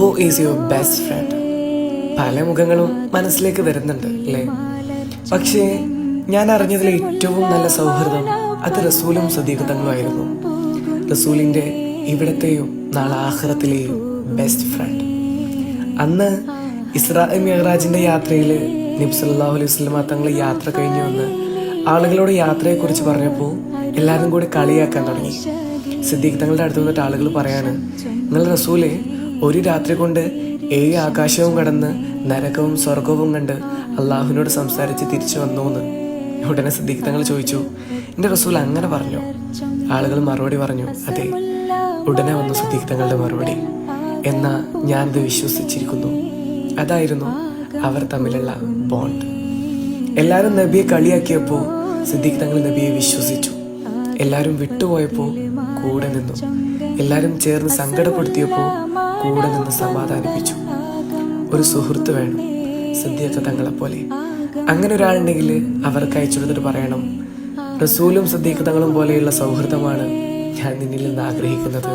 Who is your best friend പല മുഖങ്ങളും മനസ്സിലേക്ക് വരുന്നുണ്ട് അല്ലേ? പക്ഷേ ഞാൻ അറിഞ്ഞതിൽ ഏറ്റവും നല്ല സൗഹൃദം അത് റസൂലും സദീഖതങ്ങളുമായിരുന്നു റസൂലിന്റെ ഇവിടത്തെയും നാളെ ആഹ്റത്തിലെയും ബെസ്റ്റ് ഫ്രണ്ട് അന്ന് ഇസ്രാ മെഹറാജിന്റെ യാത്രയിൽ നിബ്സല്ലാഹു അലൈഹി സ്വലമ തങ്ങൾ യാത്ര കഴിഞ്ഞു വന്ന് ആളുകളോട് യാത്രയെക്കുറിച്ച് പറഞ്ഞപ്പോൾ എല്ലാവരും കൂടി കളിയാക്കാൻ തുടങ്ങി. സിദ്ദീഖ് തങ്ങളുടെ അടുത്ത് വന്നിട്ട് ആളുകൾ പറയാണ് നിങ്ങൾ റസൂലെ ഒരു രാത്രി കൊണ്ട് ഏഴ് ആകാശവും കടന്ന് നരകവും സ്വർഗവും കണ്ട് അള്ളാഹുവിനോട് സംസാരിച്ച് തിരിച്ചു വന്നു എന്ന് ഉടനെ സിദ്ദീഖ് തങ്ങൾ ചോദിച്ചു എന്റെ റസൂൽ അങ്ങനെ പറഞ്ഞു? ആളുകൾ മറുപടി പറഞ്ഞു അതെ. ഉടനെ വന്നു സിദ്ദീഖ് തങ്ങളുടെ മറുപടി. എന്നാ ഇത് വിശ്വസിച്ചിരിക്കുന്നു. അതായിരുന്നു അവർ തമ്മിലുള്ള ബോണ്ട് എല്ലാവരും നബിയെ കളിയാക്കിയപ്പോൾ സിദ്ദീഖ് തങ്ങൾ നബിയെ വിശ്വസിച്ചു. എല്ലാവരും വിട്ടുപോയപ്പോൾ കൂടെ നിന്നു. എല്ലാവരും ചേർന്ന് സങ്കടപ്പെടുത്തിയപ്പോൾ കൂടെ നിന്ന് സമാധാനിപ്പിച്ചു. ഒരു സുഹൃത്ത് വേണം സിദ്ദീഖ് തങ്ങളെ പോലെ അങ്ങനെ ഒരാളുണ്ടെങ്കിൽ അവർക്ക് അയച്ചു കൊടുത്തിട്ട് പറയണം റസൂലും സിദ്ദീഖ് തങ്ങളും പോലെയുള്ള സൗഹൃദമാണ് ഞാൻ നിന്നിൽ നിന്ന് ആഗ്രഹിക്കുന്നത്